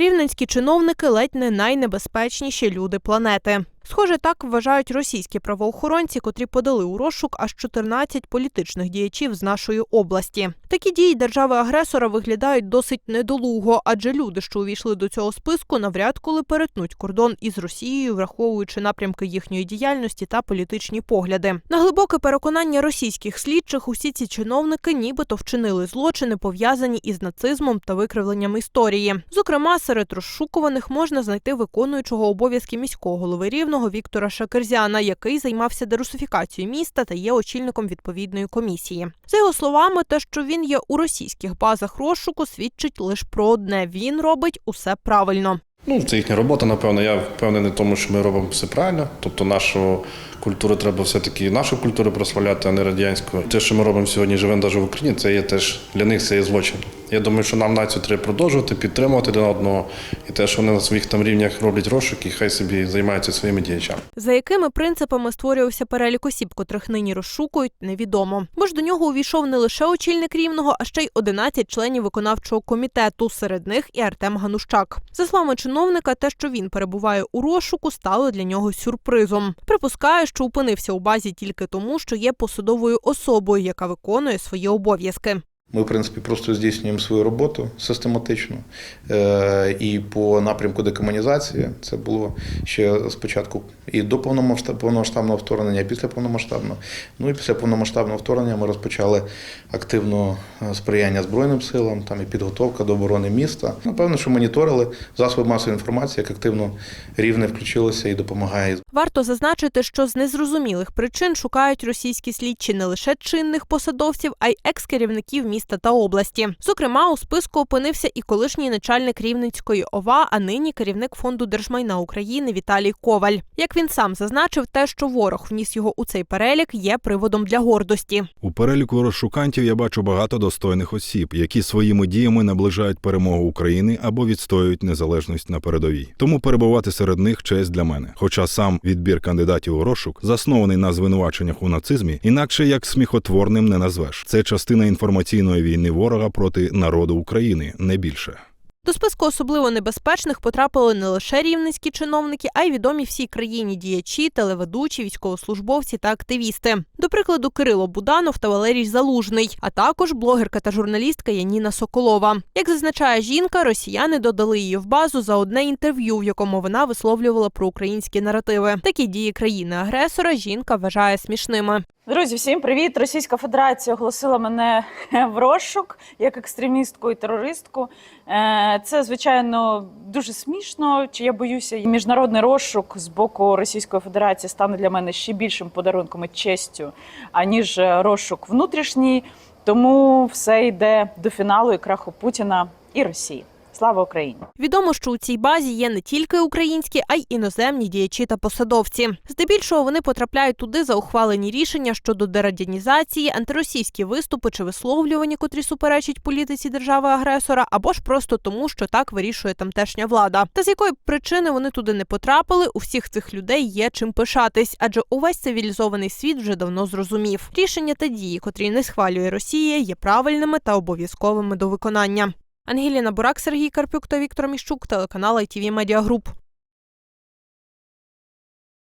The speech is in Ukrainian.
Рівненські чиновники ледь не найнебезпечніші люди планети. Схоже, так вважають російські правоохоронці, котрі подали у розшук аж 14 політичних діячів з нашої області. Такі дії держави-агресора виглядають досить недолуго, адже люди, що увійшли до цього списку, навряд коли перетнуть кордон із Росією, враховуючи напрямки їхньої діяльності та політичні погляди. На глибоке переконання російських слідчих, усі ці чиновники нібито вчинили злочини, пов'язані із нацизмом та викривленням історії. Зокрема, серед розшукуваних можна знайти виконуючого обов'язки міського голови рівного Віктора Шакерзяна, який займався дерусифікацією міста та є очільником відповідної комісії. За його словами, те, що він є у російських базах розшуку, свідчить лише про одне: він робить усе правильно. Ну, це їхня робота, напевно. Я впевнений в тому, що ми робимо все правильно. Тобто нашу культуру треба все-таки нашу культуру прославляти, а не радянську. Те, що ми робимо сьогодні, живемо навіть в Україні, це є теж для них це є злочин. Я думаю, що нам націю треба продовжувати, підтримувати один одного. І те, що вони на своїх там рівнях роблять розшук, і хай собі займаються своїми діячами. За якими принципами створювався перелік осіб, котрих нині розшукують, невідомо. Бо ж до нього увійшов не лише очільник рівного, а ще й 11 членів виконавчого комітету. Серед них і Артем Ганущак. За словами чиновника, те, що він перебуває у розшуку, стало для нього сюрпризом. Припускає, що опинився у базі тільки тому, що є посадовою особою, яка виконує свої обов'язки. Ми, в принципі, просто здійснюємо свою роботу систематично. Е, І по напрямку декомунізації це було ще спочатку і до повномасштаб- повномасштабного вторгнення, і після повномасштабного. Ну і після повномасштабного вторгнення ми розпочали активно е, сприяння Збройним силам, там і підготовка до оборони міста. Напевно, що моніторили засоби масової інформації, як активно рівне включилося і допомагає Варто зазначити, що з незрозумілих причин шукають російські слідчі не лише чинних посадовців, а й екс-керівників міста та області. Зокрема, у списку опинився і колишній начальник Рівненської ОВА, а нині керівник фонду держмайна України Віталій Коваль. Як він сам зазначив, те, що ворог вніс його у цей перелік, є приводом для гордості. У переліку розшукантів я бачу багато достойних осіб, які своїми діями наближають перемогу України або відстоюють незалежність на передовій. Тому перебувати серед них честь для мене. Хоча сам відбір кандидатів у розшук заснований на звинуваченнях у нацизмі, інакше як сміхотворним не назвеш. Це частина інформаційної війни ворога проти народу України, не більше. До списку особливо небезпечних потрапили не лише рівненські чиновники, а й відомі всій країні діячі, телеведучі, військовослужбовці та активісти. До прикладу, Кирило Буданов та Валерій Залужний, а також блогерка та журналістка Яніна Соколова. Як зазначає жінка, росіяни додали її в базу за одне інтерв'ю, в якому вона висловлювала про українські наративи. Такі дії країни-агресора жінка вважає смішними. Друзі, всім привіт! Російська Федерація оголосила мене в розшук як екстремістку і терористку. Е, Це звичайно дуже смішно. Чи я боюся, і міжнародний розшук з боку Російської Федерації стане для мене ще більшим подарунком і честю, аніж розшук внутрішній. Тому все йде до фіналу і краху Путіна і Росії. Слава Україні! Відомо, що у цій базі є не тільки українські, а й іноземні діячі та посадовці. Здебільшого вони потрапляють туди за ухвалені рішення щодо дерадянізації, антиросійські виступи чи висловлювання, котрі суперечать політиці держави-агресора, або ж просто тому, що так вирішує тамтешня влада. Та з якої причини вони туди не потрапили, у всіх цих людей є чим пишатись, адже увесь цивілізований світ вже давно зрозумів. Рішення та дії, котрі не схвалює Росія, є правильними та обов'язковими до виконання. Ангеліна Бурак, Сергій Карпюк та Віктор Міщук, телеканал ITV Media.